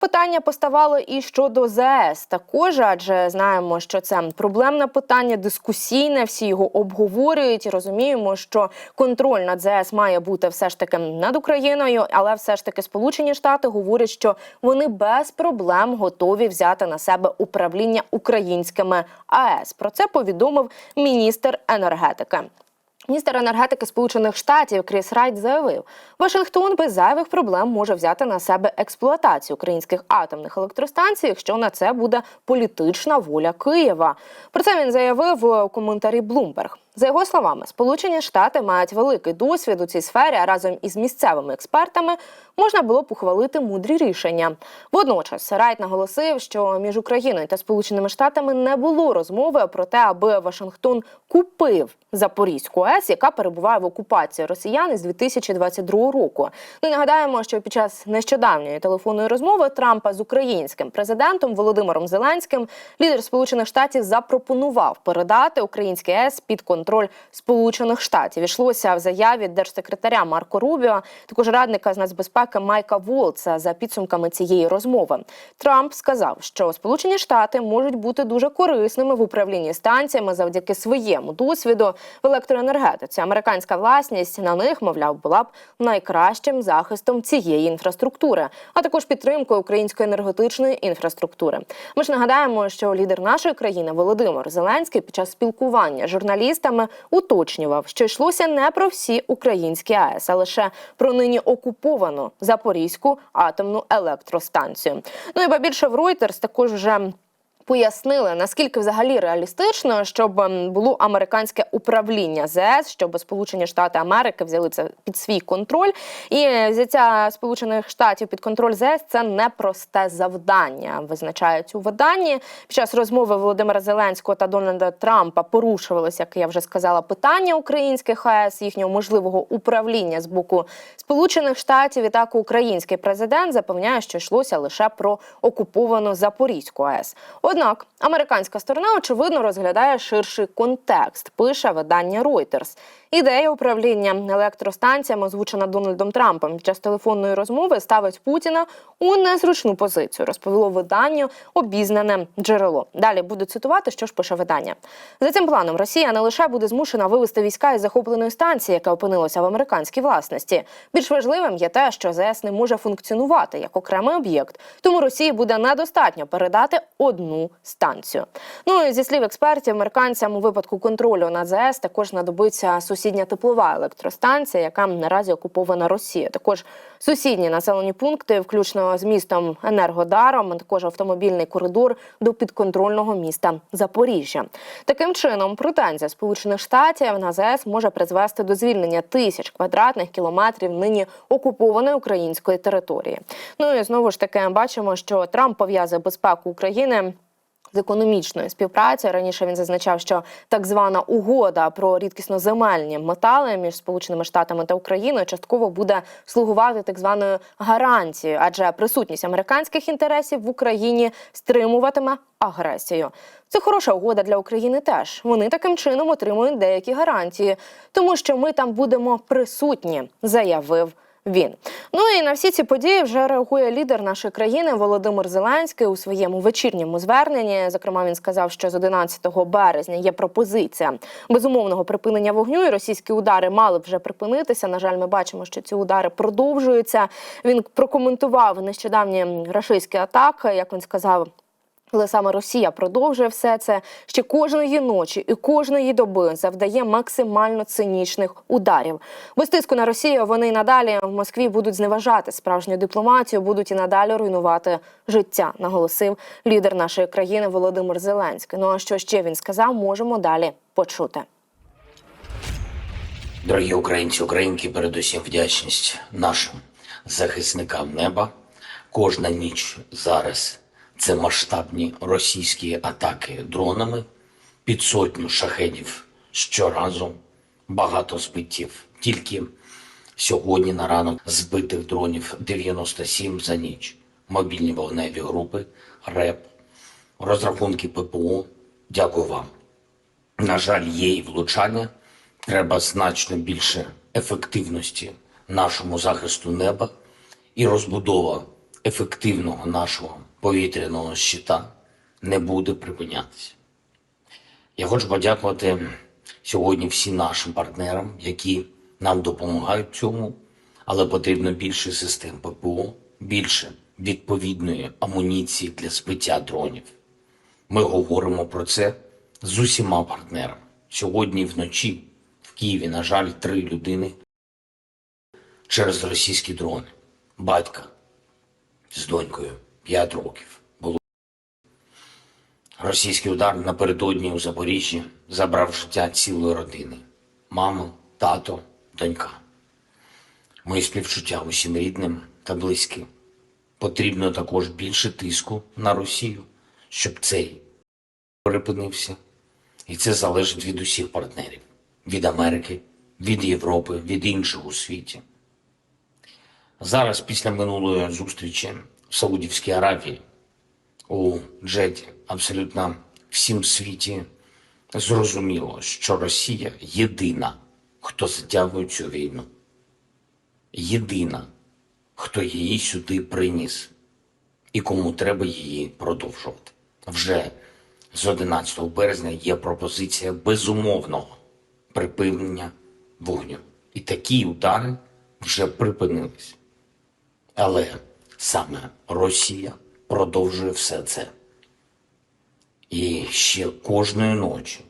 Питання поставало і щодо ЗАЕС також, адже знаємо, що це проблемне питання, дискусійне. Всі його обговорюють. Розуміємо, що контроль над ЗАЕС має бути все ж таки над Україною, але все ж таки Сполучені Штати говорять, що вони без проблем готові взяти на себе управління українськими АЕС. Про це повідомив міністр енергетики. Міністр енергетики Сполучених Штатів Кріс Райт заявив, Вашингтон без зайвих проблем може взяти на себе експлуатацію українських атомних електростанцій, якщо на це буде політична воля Києва. Про це він заявив у коментарі Bloomberg. За його словами, Сполучені Штати мають великий досвід у цій сфері, а разом із місцевими експертами можна було б ухвалити мудрі рішення. Водночас Райт наголосив, що між Україною та Сполученими Штатами не було розмови про те, аби Вашингтон купив Запорізьку АЕС, яка перебуває в окупації росіян із 2022 року. Ну і нагадаємо, що під час нещодавньої телефонної розмови Трампа з українським президентом Володимиром Зеленським лідер Сполучених Штатів запропонував передати український АЕС під контроль Сполучених Штатів. Ішлося в заяві держсекретаря Марко Рубіо, також радника з нацбезпеки Майка Волца за підсумками цієї розмови. Трамп сказав, що Сполучені Штати можуть бути дуже корисними в управлінні станціями завдяки своєму досвіду в електроенергетиці. Американська власність на них, мовляв, була б найкращим захистом цієї інфраструктури, а також підтримкою української енергетичної інфраструктури. Ми ж нагадаємо, що лідер нашої країни Володимир Зеленський під час спілкування з журналістами уточнював, що йшлося не про всі українські АЕС, а лише про нині окуповану Запорізьку атомну електростанцію. Ну і ба більше в Reuters також вже. Пояснили наскільки взагалі реалістично, щоб ем, було американське управління ЗС, щоб Сполучені Штати Америки взяли це під свій контроль. І взяття Сполучених Штатів під контроль ЗС це непросте завдання. Визначають у виданні. Під час розмови Володимира Зеленського та Дональда Трампа порушувалося, як я вже сказала, питання українських АЕС, їхнього можливого управління з боку Сполучених Штатів. І так український президент запевняє, що йшлося лише про окуповану Запорізьку АЕС. Американська сторона очевидно розглядає ширший контекст. Пише видання Reuters. Ідея управління електростанціями, озвучена Дональдом Трампом під час телефонної розмови, ставить Путіна у незручну позицію. Розповіло виданню обізнане джерело. Далі буду цитувати, що ж пише видання. За цим планом Росія не лише буде змушена вивести війська із захопленої станції, яка опинилася в американській власності. Більш важливим є те, що ЗС не може функціонувати як окремий об'єкт, тому Росії буде недостатньо передати одну станцію. Ну і зі слів експертів, американцям у випадку контролю над ЗС також знадобиться сусідня теплова електростанція, яка наразі окупована Росією. Також сусідні населені пункти, включно з містом Енергодаром, а також автомобільний коридор до підконтрольного міста Запоріжжя. Таким чином, претензія Сполучених Штатів на ЗС може призвести до звільнення тисяч квадратних кілометрів нині окупованої української території. Ну і знову ж таки бачимо, що Трамп пов'язує безпеку України. З економічної співпраці раніше він зазначав, що так звана угода про рідкісноземельні метали між Сполученими Штатами та Україною частково буде слугувати так званою гарантією, адже присутність американських інтересів в Україні стримуватиме агресію. Це хороша угода для України. Теж вони таким чином отримують деякі гарантії, тому що ми там будемо присутні, заявив. Він ну і на всі ці події вже реагує лідер нашої країни Володимир Зеленський у своєму вечірньому зверненні. Зокрема, він сказав, що з 11 березня є пропозиція безумовного припинення вогню. і Російські удари мали вже припинитися. На жаль, ми бачимо, що ці удари продовжуються. Він прокоментував нещодавні рашистські атаки, як він сказав. Але саме Росія продовжує все це ще кожної ночі і кожної доби завдає максимально цинічних ударів. Без тиску на Росію вони надалі в Москві будуть зневажати справжню дипломатію, будуть і надалі руйнувати життя, наголосив лідер нашої країни Володимир Зеленський. Ну а що ще він сказав, можемо далі почути. Дорогі українці, українки, передусім вдячність нашим захисникам неба. Кожна ніч зараз це масштабні російські атаки дронами, під сотню шахедів щоразу, багато збиттів. Тільки сьогодні на ранок збитих дронів 97 за ніч. Мобільні вогневі групи, РЕП, розрахунки ППО. Дякую вам. На жаль, є і влучання. Треба значно більше ефективності нашому захисту неба і розбудова ефективного нашого повітряного щита не буде припинятися. Я хочу подякувати сьогодні всім нашим партнерам, які нам допомагають цьому, але потрібно більше систем ППО, більше відповідної амуніції для збиття дронів. Ми говоримо про це з усіма партнерами. Сьогодні вночі в Києві, на жаль, три людини через російські дрони. Батька з донькою 5 років було. Російський удар напередодні у Запоріжжі забрав життя цілої родини: маму, тато, донька. Мої співчуття усім рідним та близьким. Потрібно також більше тиску на Росію, щоб цей припинився. І це залежить від усіх партнерів: від Америки, від Європи, від інших у світі. Зараз, після минулої зустрічі в Саудівській Аравії, у Джеді, абсолютно всім світі зрозуміло, що Росія єдина, хто затягує цю війну. Єдина, хто її сюди приніс і кому треба її продовжувати. Вже з 11 березня є пропозиція безумовного припинення вогню. І такі удари вже припинились. Але саме Росія продовжує все це. І ще кожної ночі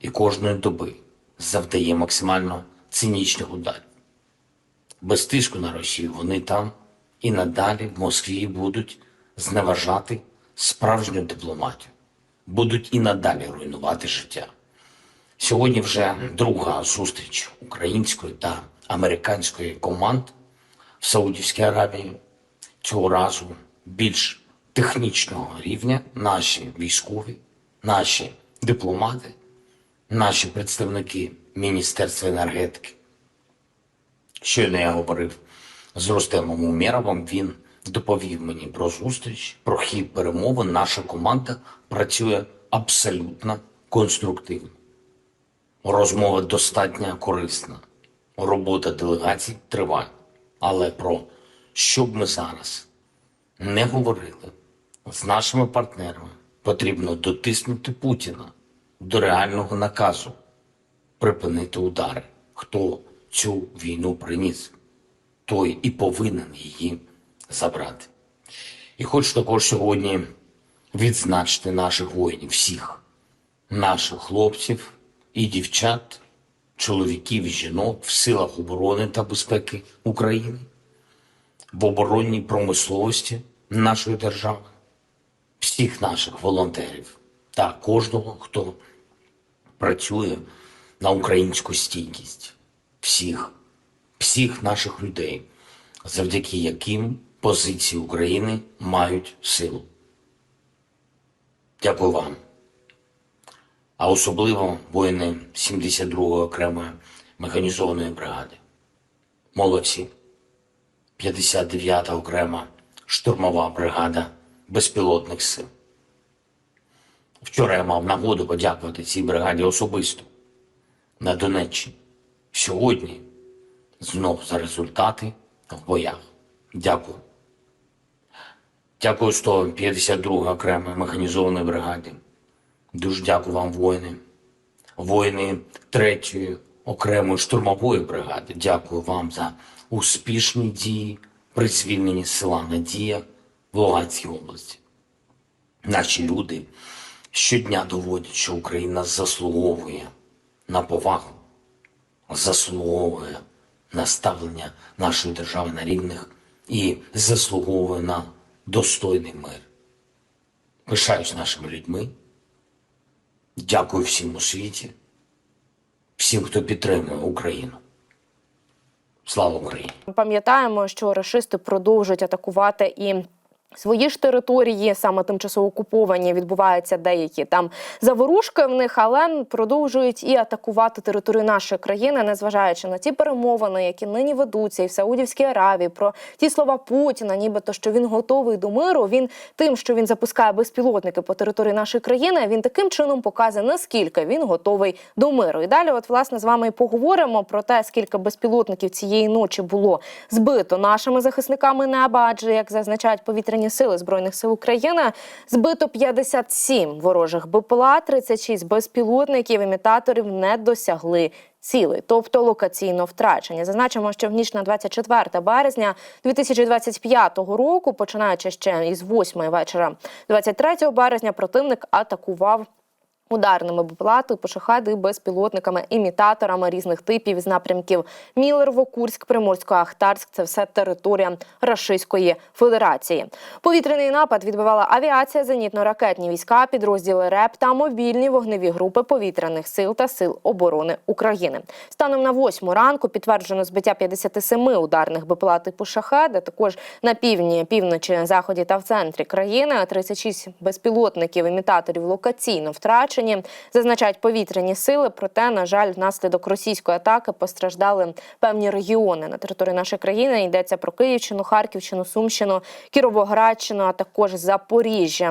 і кожної доби завдає максимально цинічних ударів. Без тиску на Росію вони там і надалі в Москві будуть зневажати справжню дипломатію, будуть і надалі руйнувати життя. Сьогодні вже друга зустріч української та американської команд в Саудівській Аравії. Цього разу більш технічного рівня наші військові, наші дипломати, наші представники Міністерства енергетики. Щойно я говорив з Рустемом Умєровим, він доповів мені про зустріч, про хід перемовин. Наша команда працює абсолютно конструктивно. Розмова достатньо корисна. Робота делегацій триває. Але про що б ми зараз не говорили з нашими партнерами, потрібно дотиснути Путіна до реального наказу припинити удари. Хто цю війну приніс, той і повинен її забрати. І хочу також сьогодні відзначити наших воїнів, всіх наших хлопців і дівчат, чоловіків і жінок в силах оборони та безпеки України, в оборонній промисловості нашої держави, всіх наших волонтерів та кожного, хто працює на українську стійкість, всіх, всіх наших людей, завдяки яким позиції України мають силу. Дякую вам. А особливо воїни 72-ї окремої механізованої бригади. Молодці. 59-та окрема штурмова бригада безпілотних сил. Вчора я мав нагоду подякувати цій бригаді особисто на Донеччині. Сьогодні знов за результати в боях. Дякую. Дякую 152 окремої механізованої бригаді. Дуже дякую вам, воїни. Воїни 3-ї окремої штурмової бригади. Дякую вам за успішні дії при звільненні села Надія в Луганській області. Наші люди щодня доводять, що Україна заслуговує на повагу, заслуговує на ставлення нашої держави на рівних і заслуговує на достойний мир. Пишаюсь нашими людьми. Дякую всім у світі, всім, хто підтримує Україну. Слава Україні! Пам'ятаємо, що рашисти продовжують атакувати і Свої ж території, саме тимчасово окуповані, відбуваються деякі там заворушки в них, але продовжують і атакувати територію нашої країни, незважаючи на ті перемовини, які нині ведуться, і в Саудівській Аравії про ті слова Путіна, нібито що він готовий до миру. Він тим, що він запускає безпілотники по території нашої країни, він таким чином показує наскільки він готовий до миру. І далі, от власне, з вами і поговоримо про те, скільки безпілотників цієї ночі було збито нашими захисниками неба, адже як зазначають повітряні сили збройних сил України, збито 57 ворожих БПЛА, 36 безпілотників, імітаторів не досягли. Цілий, тобто локаційно втрачені. Зазначимо, що в ніч на 24 березня 2025 року, починаючи ще із 8 вечора 23 березня, противник атакував ударними БПЛА, типу шахеди безпілотниками, імітаторами різних типів з напрямків Мілерво, Курськ, Приморсько-Ахтарськ. Це все територія Рашистської Федерації. Повітряний напад відбивала авіація, зенітно-ракетні війська, підрозділи РЕП та мобільні вогневі групи повітряних сил та сил оборони України. Станом на 8 ранку підтверджено збиття 57 ударних БПЛА типу а також на півдні, півночі, заході та в центрі країни. 36 безпілотників імітаторів локаційно втрачені. Зазначають повітряні сили. Проте, на жаль, внаслідок російської атаки постраждали певні регіони на території нашої країни. Йдеться про Київщину, Харківщину, Сумщину, Кіровоградщину, а також Запоріжжя.